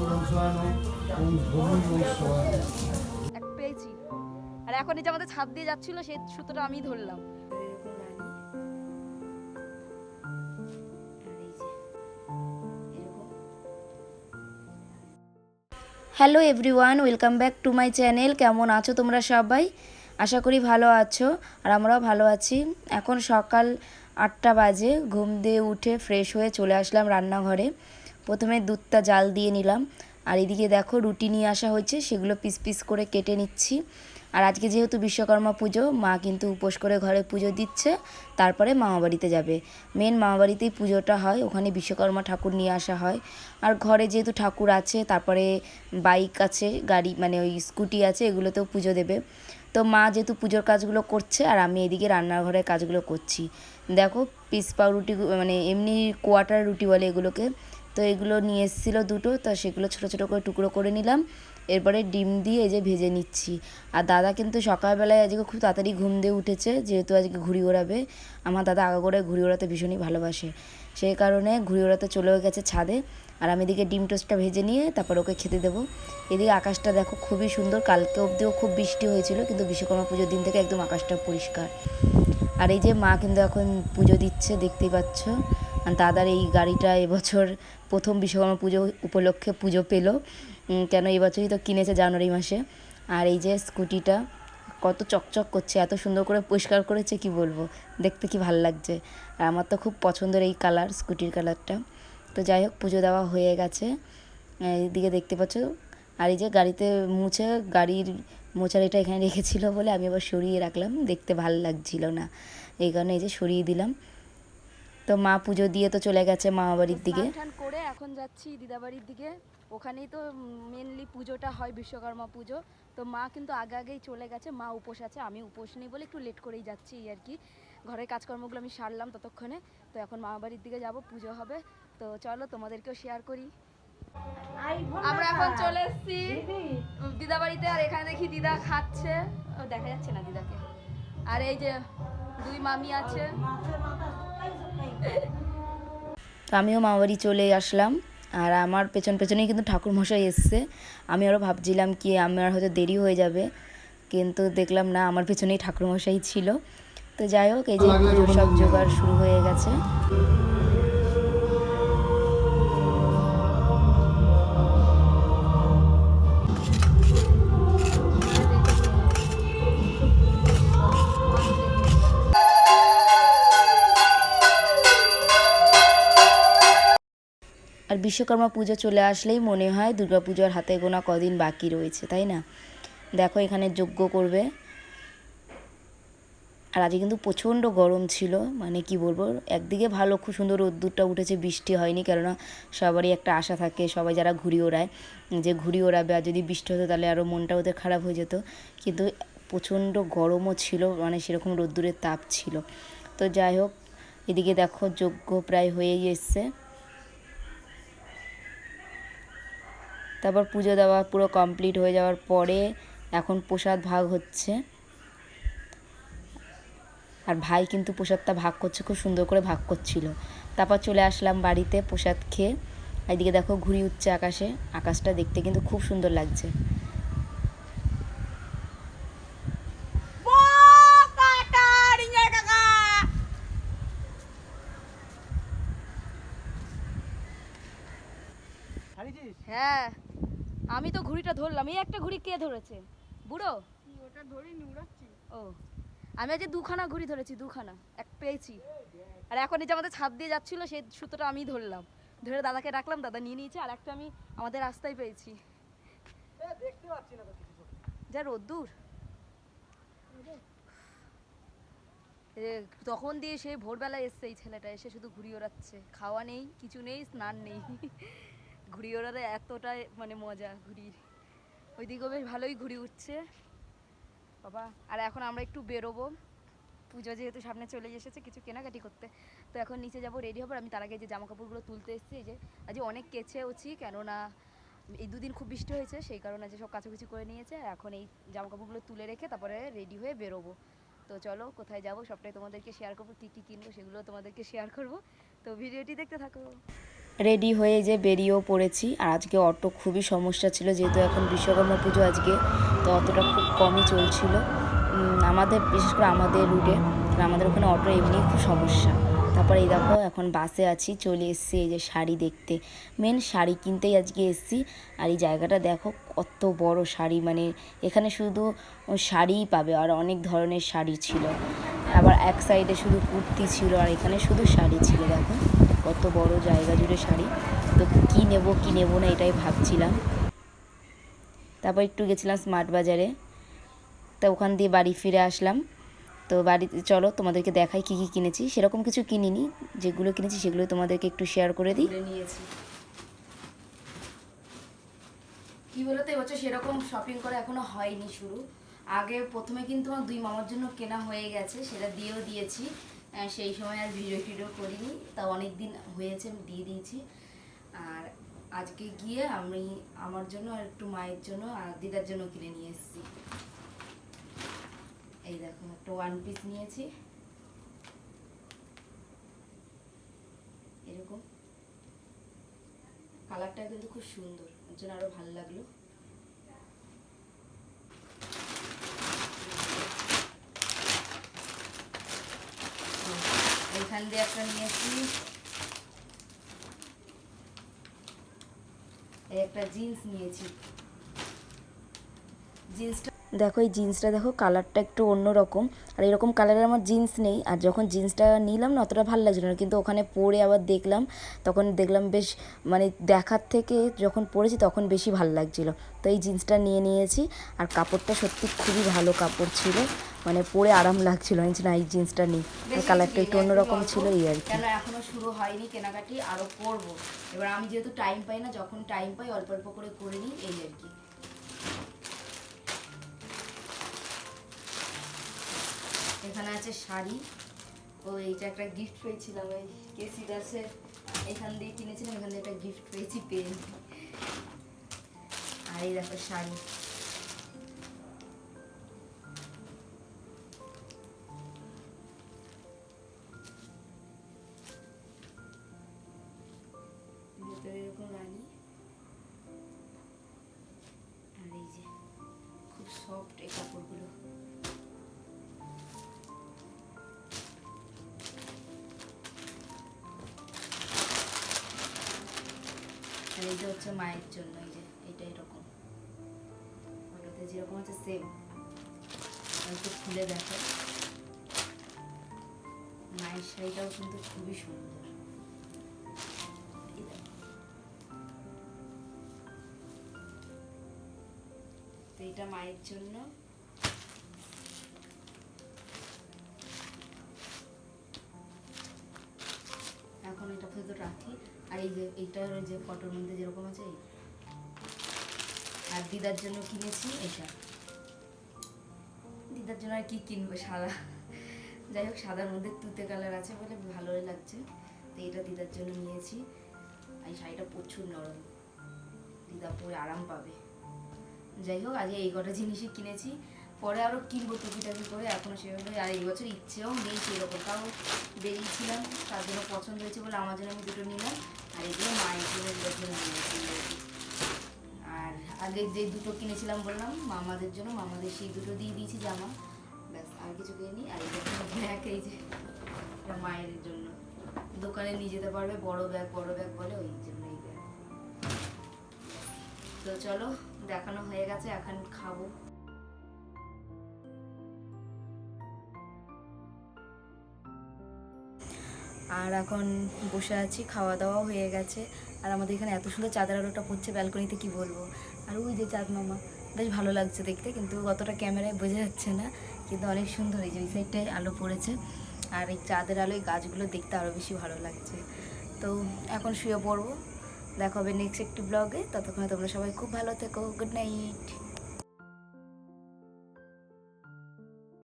ভূমি এক পেয়েছি। আর এখন এই যে আমাদের ছাদ দিয়ে যাচ্ছিল সেই সুতোটা আমি ধরলাম। Hello everyone welcome back to my channel কেমন আছো তোমরা সবাই? আশা করি ভালো আছো আর আমরাও ভালো আছি। এখন সকাল আটটা বাজে ঘুম দিয়ে উঠে ফ্রেশ হয়ে চলে আসলাম রান্নাঘরে। প্রথমে দুধটা জাল দিয়ে নিলাম। আর এদিকে দেখো রুটি নিয়ে আসা হয়েছে, সেগুলো পিস পিস করে কেটে নিচ্ছি। আর আজকে যেহেতু বিশ্বকর্মা পুজো, মা কিন্তু উপোস করে ঘরে পুজো দিচ্ছে, তারপরে মামাবাড়িতে যাবে। মেন মামাবাড়িতেই পুজোটা হয়, ওখানে বিশ্বকর্মা ঠাকুর নিয়ে আসা হয়। আর ঘরে যেহেতু ঠাকুর আছে, তারপরে বাইক আছে, গাড়ি মানে ওই স্কুটি আছে, এগুলোতেও পুজো দেবে। তো মা যেহেতু পুজোর কাজগুলো করছে, আর আমি এদিকে রান্নাঘরের কাজগুলো করছি। দেখো পিস পাউরুটি মানে এমনি কোয়াটার রুটি বলে এগুলোকে। তো এগুলো নিয়ে এসেছিল দুটো, তো সেগুলো ছোটো ছোটো করে টুকরো করে নিলাম। এরপরে ডিম দিয়ে এই যে ভেজে নিচ্ছি। আর দাদা কিন্তু সকালবেলায় আজকে খুব তাড়াতাড়ি ঘুম দিয়ে উঠেছে, যেহেতু আজকে ঘুড়ি ওড়াবে। আমার দাদা আগাগোড়ায় ঘুড়ি ওড়াতে ভীষণই ভালোবাসে। সেই কারণে ঘুড়ি ওড়াতে চলেও গেছে ছাদে। আর আমি এদিকে ডিম টোস্টটা ভেজে নিয়ে তারপর ওকে খেতে দেবো। এদিকে আকাশটা দেখো খুবই সুন্দর, কালকে অবধিও খুব বৃষ্টি হয়েছিল, কিন্তু বিশ্বকর্মা পুজোর দিন থেকে একদম আকাশটা পরিষ্কার। আর এই যে মা কিন্তু এখন পুজো দিচ্ছে, দেখতেই পাচ্ছ। দাদার এই গাড়িটা এবছর প্রথম বিশ্বকর্মা পুজো উপলক্ষে পুজো পেল। কেন এবছরই তো কিনেছে জানুয়ারি মাসে। আর এই যে স্কুটিটা, কত চকচক করছে, এত সুন্দর করে পরিষ্কার করেছে, কি বলব? দেখতে কি ভালো লাগছে। আর আমার তো খুব পছন্দের এই কালার, স্কুটির কালারটা। তো যাই হোক, পুজো দেওয়া হয়ে গেছে। এইদিকে দেখতে পাচ্ছ। আর এই যে গাড়িতে মুছে, গাড়ির মোচারিটা এখানে রেখেছিল বলে আমি আবার সরিয়ে রাখলাম। দেখতে ভালো লাগছিল না। এই কারণে এই যে সরিয়ে দিলাম। তো মা পুজো দিয়ে তো চলে গেছে মামা বাড়ির দিকে। করে এখন যাচ্ছি দিদাবাড়ির দিকে। ওখানেই তো মেনলি পুজোটা হয় বিশ্বকর্মা পুজো। তো মা কিন্তু আগে আগেই চলে গেছে মা উপোস আছে আমি উপোস নেই বলে একটু লেট করেই যাচ্ছি এই আর কি। ঘরের কাজকর্মগুলো আমি সারলাম ততক্ষণে। তো এখন মামা বাড়ির দিকে যাব পুজো হবে। তো চলো তোমাদেরকেও শেয়ার করি। আমরা এখন চলে এসেছি দিদা বাড়িতে আর এখানে দেখি দিদা খাচ্ছে। দেখা যাচ্ছে না দিদাকে। আর এই যে দুই মামি আছে। তো আমিও মামাবাড়ি চলে আসলাম, আর আমার পেছন পেছনেই কিন্তু ঠাকুরমশাই এসছে। আমি আরও ভাবছিলাম কি আমার হয়তো দেরি হয়ে যাবে, কিন্তু দেখলাম না, আমার পেছনেই ঠাকুরমশাই ছিল। তো যাই হোক, এই যে সব জোগাড় শুরু হয়ে গেছে। আর বিশ্বকর্মা পুজো চলে আসলেই মনে হয় দুর্গাপুজোর হাতে গোনা কদিন বাকি রয়েছে, তাই না? দেখো এখানে যজ্ঞ করবে। আর আজকে কিন্তু প্রচণ্ড গরম ছিল মানে কি বলব, একদিকে ভালো খুব সুন্দর রোদ্দুরটা উঠেছে, বৃষ্টি হয়নি, কেননা সবারই একটা আশা থাকে, সবাই যারা ঘুড়ি ওড়ায়, যে ঘুড়ি ওড়াবে আর যদি বৃষ্টি হতো তাহলে আরও মনটা ওদের খারাপ হয়ে যেত। কিন্তু প্রচণ্ড গরমও ছিল মানে সেরকম রোদ্দুরের তাপ ছিল। তো যাই হোক, এদিকে দেখো যজ্ঞ প্রায় হয়েই এসছে। তারপর পুজো দেওয়া পুরো কমপ্লিট হয়ে যাওয়ার পরে এখন প্রসাদ ভাগ হচ্ছে। আর ভাই কিন্তু প্রসাদটা ভাগ করছে, খুব সুন্দর করে ভাগ করছিল। তারপর চলে আসলাম বাড়িতে প্রসাদ খেয়ে। এদিকে দেখো ঘুড়ি উঠছে আকাশে, আকাশটা দেখতে কিন্তু খুব সুন্দর লাগছে। হ্যাঁ। আমি তো ঘুড়িটা ধরলাম। এই একটা ঘুড়ি কে ধরেছে? বুড়ো? ওটা ধরি নিউড়াচ্ছি ও। আমি আজ দুখানা ঘুড়ি ধরেছি দুখানা এক পেয়েছি। আর এখন এই যে আমাদের ছাদ দিয়ে যাচ্ছিল সেই সুতোটা আমি ধরলাম। ধরে দাদাকে ডাকলাম দাদা নিয়ে নিয়েছে আর একটা আমি আমাদের রাস্তায় পেয়েছি। দেখতে পাচ্ছি না তো কিছু যা রোদ্দুর। তখন দিয়ে সে ভোরবেলা এসছে এই ছেলেটা এসে শুধু ঘুরিয়ে ওড়াচ্ছে। খাওয়া নেই কিছু নেই স্নান নেই। ঘুড়ি ওড়ারে এতটাই মানে মজা ঘুড়ির। ওইদিকেও বেশ ভালোই ঘুড়ি উঠছে। বাবা, আর এখন আমরা একটু বেরোবো। পুজো যেহেতু সামনে চলে এসেছে, কিছু কেনাকাটি করতে। তো এখন নিচে যাব রেডি হব। আমি তার আগে যে জামা কাপড়গুলো তুলতে এসেছি, এই যে আজ অনেক কেচেওছি, কেননা এই দুদিন খুব বৃষ্টি হয়েছে, সেই কারণে যে সব কাছাকুচি করে নিয়েছে। আর এখন এই জামা কাপড়গুলো তুলে রেখে তারপরে রেডি হয়ে বেরোবো। তো চলো, কোথায় যাব? সবটাই তোমাদেরকে শেয়ার করব। কী কী কিনবো সেগুলো তোমাদেরকে শেয়ার করব। তো ভিডিওটি দেখতে থাকো। রেডি হয়ে যে বেরিয়েও পড়েছি। আর আজকে অটো খুবই সমস্যা ছিল, যেহেতু এখন বিশ্বকর্মা পুজো আজকে, তো অতটা খুব কমই চলছিল। আমাদের, বিশেষ করে আমাদের রুটে আমাদের ওখানে অটো এমনি খুব সমস্যা। তারপরে এই দেখো, এখন বাসে আছি, চলে এসেছি এই যে শাড়ি দেখতে। মেন শাড়ি কিনতেই আজকে এসেছি। আর এই জায়গাটা দেখো, কত বড় শাড়ি মানে এখানে শুধু শাড়িই পাবে, আর অনেক ধরনের শাড়ি ছিল। আবার এক সাইডে শুধু কুর্তি ছিল, আর এখানে শুধু শাড়ি ছিল, দেখো। কত বড় জায়গা জুড়ে শাড়ি। তো কী নেব কী নেব না এটাই ভাবছিলাম। তারপর একটু গেছিলাম স্মার্ট বাজারে। তা ওখান দিয়ে বাড়ি ফিরে আসলাম। তো বাড়িতে, চলো তোমাদেরকে দেখাই কী কী কিনেছি। সেরকম কিছু কিনিনি। যেগুলো কিনেছি সেগুলো তোমাদেরকে একটু শেয়ার করে দিই। নিয়েছি। কি বলতো, এবছর সেরকম শপিং করা এখনও হয়নি শুরু। আগে প্রথমে কিন্তু আমার দুই মামার জন্য কেনা হয়ে গেছে, সেটা দিয়েও দিয়েছি। সেই সময় আর ভিডিও টিডিও করিনি, তা অনেক দিন হয়েছে, আমি দিয়ে দিয়েছি। আর আজকে গিয়ে আমি আমার জন্য আর একটু মায়ের জন্য আর দিদার জন্য কিনে নিয়ে এসেছি। এই দেখো, একটা ওয়ান পিস নিয়েছি। এরকম। কালারটা কিন্তু খুব সুন্দর, ওর জন্য আরও ভালো লাগল। এখান একটা নিয়েছি। একটা জিন্স নিয়েছি। জিন্সটা দেখো এই জিন্সটা দেখো কালারটা একটু অন্যরকম। আর এরকম কালারের আমার জিন্স নেই। আর যখন জিন্সটা নিলাম না অতটা ভালো লাগছিল না। কিন্তু ওখানে পরে আবার দেখলাম তখন দেখলাম বেশ মানে দেখার থেকে যখন পরেছি তখন বেশি ভালো লাগছিল। তো এই জিন্সটা নিয়ে নিয়েছি। আর কাপড়টা সত্যি খুবই ভালো কাপড় ছিল। মানে পরে আরাম লাগছিল। আমি না এই জিন্সটা নেই। কালারটা একটু অন্যরকম ছিল এই আর কি। কেন এখনও শুরু হয়নি কেনাকাটি আরও করব। এবার আমি যেহেতু টাইম পাই না যখন টাইম পাই অল্প অল্প করে করে নিই এই আর কি। এখানে আছে শাড়ি। ও, এইটা একটা গিফট পেয়েছিলাম ওই কেসি দাসের এখান দিয়ে কিনেছিলাম, এখান দিয়ে একটা গিফট পেয়েছি পেন আর এই দেখো শাড়ি। এরকম আর এই যে, খুব সফট এই কাপড়গুলো। যে হচ্ছে মায়ের জন্য, এই যে এটা এরকম। ফটোতে যেরকম আছে সেম একটু খুলে দেখো। মায়ের শাড়িটাও কিন্তু খুবই সুন্দর। এটা মায়ের জন্য। আর এই যে এইটার যে ফটোর মধ্যে যেরকম আছে। আর দিদার জন্য কিনেছি এটা। দিদার জন্য আর কি কিনবো সাদা যাই হোক, সাদার মধ্যে তুতে কালার আছে বলে ভালোই লাগছে। তো এটা দিদার জন্য নিয়েছি। আর শাড়িটা প্রচুর নরম। দিদা পরে আরাম পাবে। যাই হোক, আজকে এই কটা জিনিসই কিনেছি। পরে আরও কিনবো টুকিটাকি করে এখনও সেভাবে আর এই বছর ইচ্ছেও নেই সেরকম, তাও বেরিয়েছিলাম, তার জন্য পছন্দ হয়েছে বলে আমার জন্য আমি দুটো নিলাম, আর এগুলো মায়ের জন্য জন্য নিয়েছি আর। আগে যে দুটো কিনেছিলাম বললাম, মামাদের জন্য, মামাদের সেই দুটো দিয়ে দিয়েছি জামা, ব্যাস, আর কিছু কিনি আর এই দেখো ব্যাগ, এই যে মায়ের জন্য। দোকানে নিয়ে যেতে পারবে, বড় ব্যাগ বড় ব্যাগ বলে ওই জন্য এই ব্যাগ। তো চলো, দেখানো হয়ে গেছে, এখন খাব। আর এখন বসে আছি, খাওয়া দাওয়া হয়ে গেছে। আর আমাদের এখানে এত সুন্দর চাঁদের আলোটা পড়ছে ব্যালকনিতে, কি বলব? আর ওই যে চাঁদ মামা, বেশ ভালো লাগছে দেখতে, কিন্তু অতটা ক্যামেরায় বোঝা যাচ্ছে না, কিন্তু অনেক সুন্দর এই যে, ওই সাইডটায় আলো পড়েছে। আর এই চাঁদের আলোয় গাছগুলো দেখতে আরও বেশি ভালো লাগছে। তো এখন শুয়ে পড়ব, দেখা হবে নেক্সট একটি ব্লগে ততক্ষণে তোমরা সবাই খুব ভালো থেকো গুড নাইট